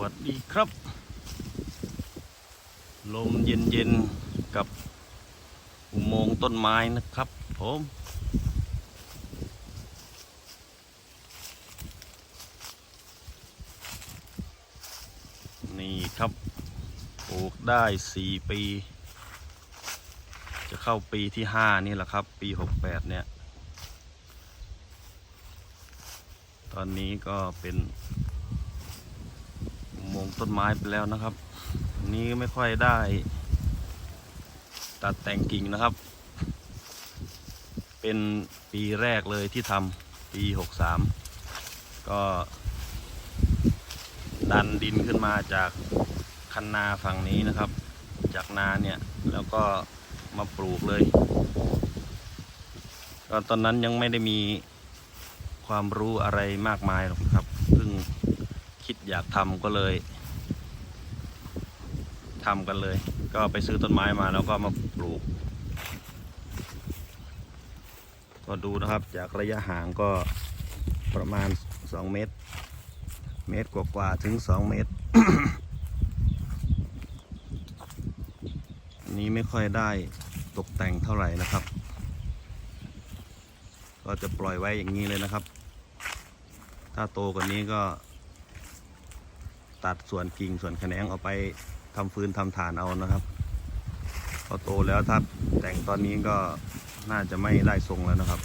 วัสดีครับ ลมเย็นๆกับอุโมงค์ต้นไม้นะครับผมนี่ครับปลูกได้สี่ปี จะเข้าปีที่ห้านี่แหละครับ ปีหกแปดเนี่ย ตอนนี้ก็เป็น งต้นไม้ไปแล้วนะครับ นี้ไม่ค่อยได้ ตัดแต่งกิ่งนะครับ เป็นปีแรกเลยที่ทำปีหกสามก็ดันดินขึ้นมาจากคันนาฝั่งนี้นะครับ จากนาเนี่ยแล้วก็มาปลูกเลยก็ตอนนั้นยังไม่ได้มีความรู้อะไรมากมายหรอกครับ อยากทำก็เลยทำกันเลย ก็ไปซื้อต้นไม้มาแล้วก็มาปลูก ก็ดูนะครับจากระยะห่างก็ประมาณ 2 เมตร เมตรกว่าๆถึง 2 เมตรอันนี้ไม่ค่อยได้ตกแต่งเท่าไหร่นะครับ ก็จะปล่อยไว้อย่างนี้เลยนะครับ ถ้าโตกว่านี้ก็ ตัดส่วนกิ่งส่วนแขนงเอาไปทำฟืนทำฐานเอานะครับ พอโตแล้วถ้าแต่งตอนนี้ก็น่าจะไม่ได้ทรงแล้วนะครับ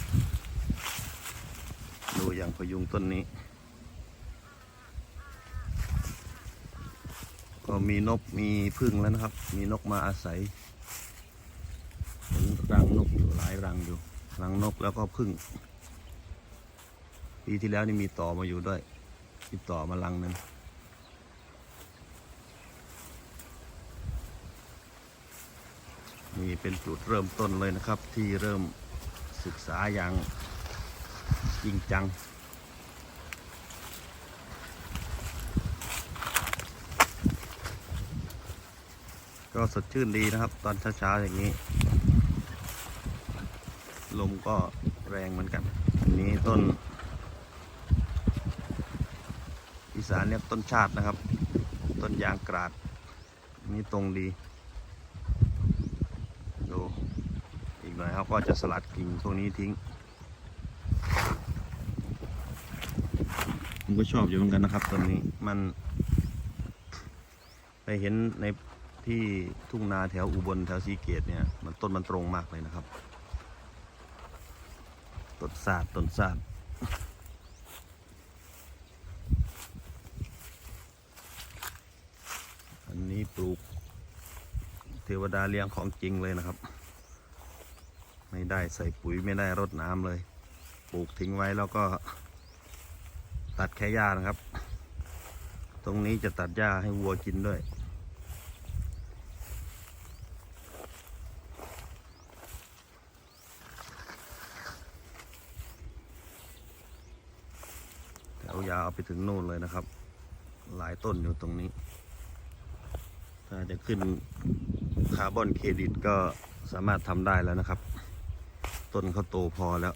ดูอย่างพยุงต้นนี้ ก็มีนกมีพึ่งแล้วนะครับ มีนกมาอาศัยเห็นรังนกอยู่หลายรังอยู่รังนกแล้วก็พึ่งปีที่แล้วนี่มีต่อมาอยู่ด้วยมีต่อมารังนึ่ง นี่เป็นจุดเริ่มต้นเลยนะครับ ที่เริ่มศึกษาอย่างจริงจัง ก็สดชื่นดีนะครับ ตอนเช้าๆอย่างนี้ ลมก็แรงเหมือนกัน อันนี้ต้น อีสานเรียกต้นชาตินะครับ ต้นยางกราดนี่ตรงดีอี กหน่อยเขาก็จะสลัดกิ่งพวกนี้ทิ้งผมก็ชอบอยู่เหมือนกันนะครับต้นนี้มันไปเห็นในที่ทุ่งนาแถวอุบลแถวสีเกตเนี่ย มันต้นมันตรงมากเลยนะครับต้นศาสตร์ต้นศาสตร์อันนี้ปลูกเทวดาเลี้ยงของจริงเลยนะครับ ไม่ได้ใส่ปุ๋ยไม่ได้รดน้ำเลย ปลูกทิ้งไว้แล้วก็ ตัดแค่หญ้านะครับ ตรงนี้จะตัดหญ้าให้วัวกินด้วยแถวยาวไปถึงโน่นเลยนะครับ หลายต้นอยู่ตรงนี้ ถ้าจะขึ้นคาร์บอนเครดิตก็สามารถทำได้แล้วนะครับ ต้นเขาโตพอแล้ว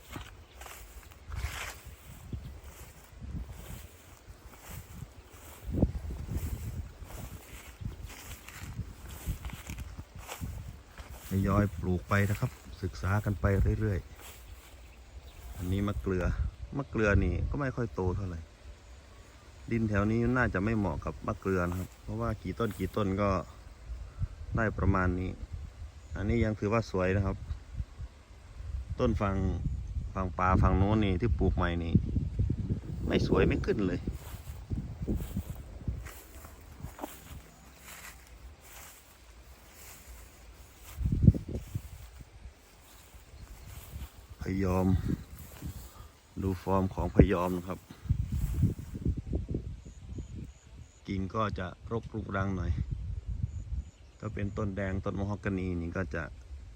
ทยอยปลูกไปนะครับ ศึกษากันไปเรื่อยๆ อันนี้มะเกลือ มะเกลือนี่ก็ไม่ค่อยโตเท่าไหร่ ดินแถวนี้น่าจะไม่เหมาะกับมะเกลือนะครับ เพราะว่ากี่ต้นกี่ต้นก็ได้ประมาณนี้ อันนี้ยังถือว่าสวยนะครับ ต้นฝั่งฝั่งป่าฝั่งโน้นนี่ที่ปลูกใหม่นี่ ไม่สวยไม่ขึ้นเลยพยอม ดูฟอร์มของพยอมนะครับกิ่งก็จะรกรุกรังหน่อย ถ้าเป็นต้นแดงต้นมะฮอกกานีนี่ก็จะ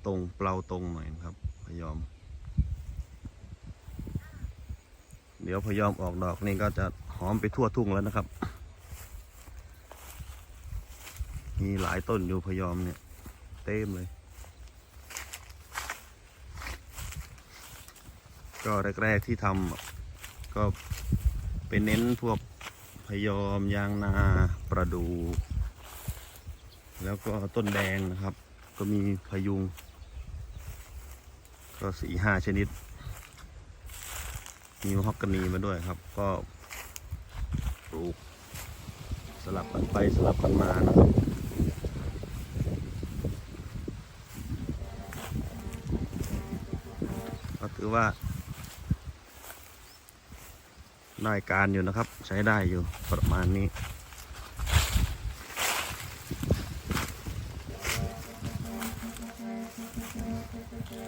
ตรงเปล่าตรงหน่อยครับพยอม เดี๋ยวพยอมออกดอกนี่ก็จะหอมไปทั่วทุ่งแล้วนะครับ มีหลายต้นอยู่พยอมเนี่ย เต็มเลย ก็แรกๆที่ทำก็เป็นเน้นพวกพยอมยางนาประดู แล้วก็ต้นแดงนะครับ ก็มีพยุง ก็สี่ห้าชนิด มีฮอกกานีมาด้วยครับ ก็ปลูกสลับกันไปสลับกันมานะครับก็ถือว่าได้การอยู่นะครับ ใช้ได้อยู่ประมาณนี้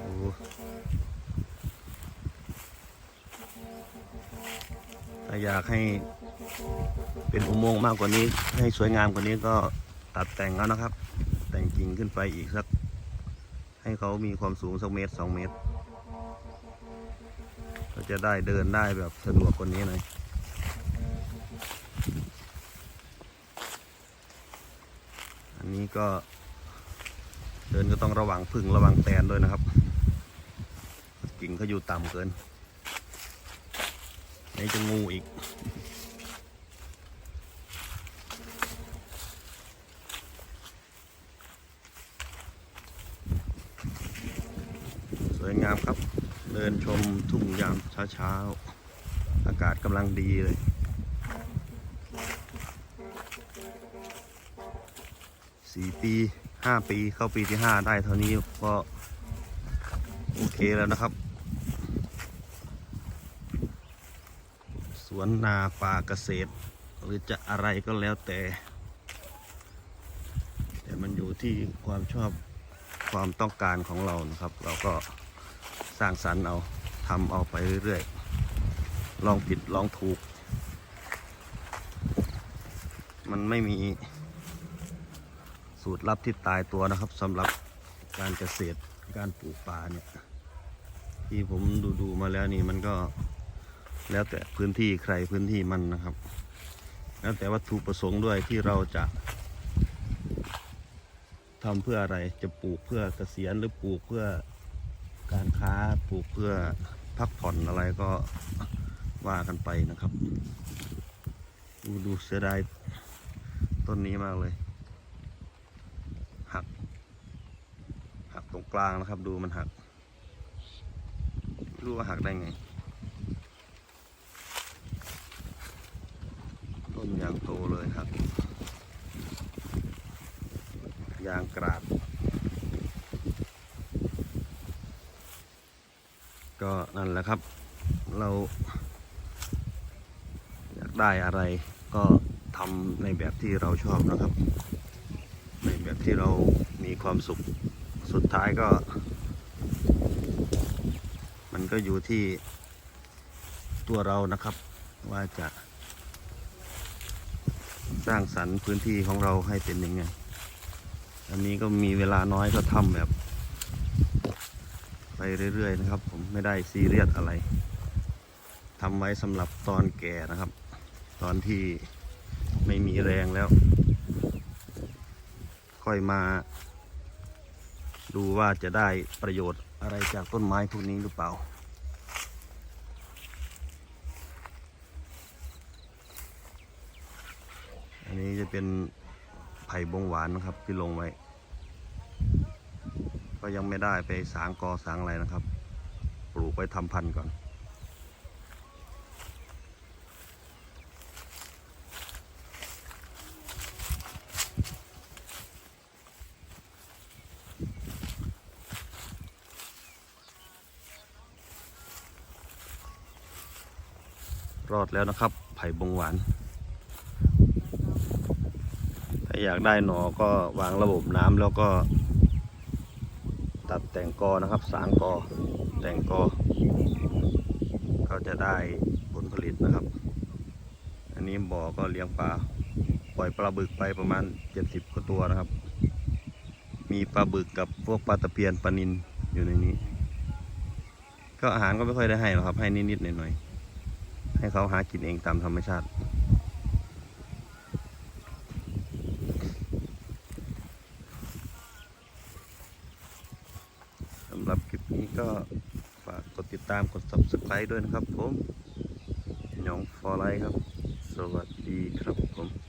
โอ้ ถ้าอยากให้เป็นอุโมงค์มากกว่านี้ ให้สวยงามกว่านี้ก็ตัดแต่งแล้วนะครับ แต่งกิ่งขึ้นไปอีกสัก ให้เขามีความสูงสักเมตรสองเมตร ก็จะได้เดินได้แบบสะดวกกว่านี้หน่อยอันนี้ก็เดินก็ต้องระวังพึ่งระวังแตนด้วยนะครับ กิ่งเขาอยู่ต่ำเกิน ไหนจะงูอีก สวยงามครับ เดินชมทุ่งยามเช้าๆ อากาศกำลังดีเลยสี่ปีห้าปีเข้าปีที่ห้าได้เท่านี้ก็โอเคแล้วนะครับ วนนาป่าเกษตร หรือจะอะไรก็แล้วแต่ แต่มันอยู่ที่ความชอบความต้องการของเรานะครับ เราก็สร้างสรรค์เอาทำเอาไปเรื่อยๆลองผิดลองถูก มันไม่มีสูตรลับที่ตายตัวนะครับสำหรับการเกษตรการปลูกป่าเนี่ยที่ผมดูดูๆมาแล้วนี่มันก็ แล้วแต่พื้นที่ใครพื้นที่มันนะครับ แล้วแต่วัตถุประสงค์ด้วยที่เราจะทำเพื่ออะไรจะปลูกเพื่อเกษียณหรือปลูกเพื่อการค้าปลูกเพื่อพักผ่อนอะไรก็ว่ากันไปนะครับ ดูดูเสียดายต้นนี้มากเลย หัก หักตรงกลางนะครับ ดูมันหัก รู้ว่าหักได้ไง ต้นยางโตเลยครับ ยางกราดก็นั่นแหละครับ เรา อยากได้อะไรก็ทำในแบบที่เราชอบนะครับ ในแบบที่เรามีความสุขสุดท้ายก็ มันก็อยู่ที่ตัวเรานะครับว่าจะ สร้างสรรค์พื้นที่ของเราให้เป็นยังไง อันนี้ก็มีเวลาน้อยก็ทำแบบ ไปเรื่อยๆนะครับ ผมไม่ได้ซีเรียสอะไรทำไว้สำหรับตอนแก่นะครับ ตอนที่ไม่มีแรงแล้ว ค่อยมาดูว่าจะได้ประโยชน์อะไรจากต้นไม้พวกนี้หรือเปล่า นนี้จะเป็นไผ่บงหวานนะครับที่ลงไว้ ก็ยังไม่ได้ไปสางกอสางอะไรนะครับ ปลูกไว้ทำพันธุ์ก่อน รอดแล้วนะครับ ไผ่บงหวาน ถ้า อยากได้หนอก็วางระบบน้ำแล้วก็ ตัดแต่งกอนะครับ สางกอ แต่งกอ ก็จะได้ผลผลิตนะครับ อันนี้บ่อก็เลี้ยงปลาปล่อยปลาบึกไปประมาณ 70กว่าตัวนะครับ มีปลาบึกกับพวกปลาตะเพียนปลานินอยู่ในนี้ ก็อาหารก็ไม่ค่อยได้ให้หรอกครับ ให้นิดๆหน่อยๆให้เขาหากินเองตามธรรมชาติ สำหรับคลิปนี้ ก็ฝากกดติดตามกด subscribe ด้วยนะครับผมหยองฟอร์ไลท์ครับ สวัสดีครับผม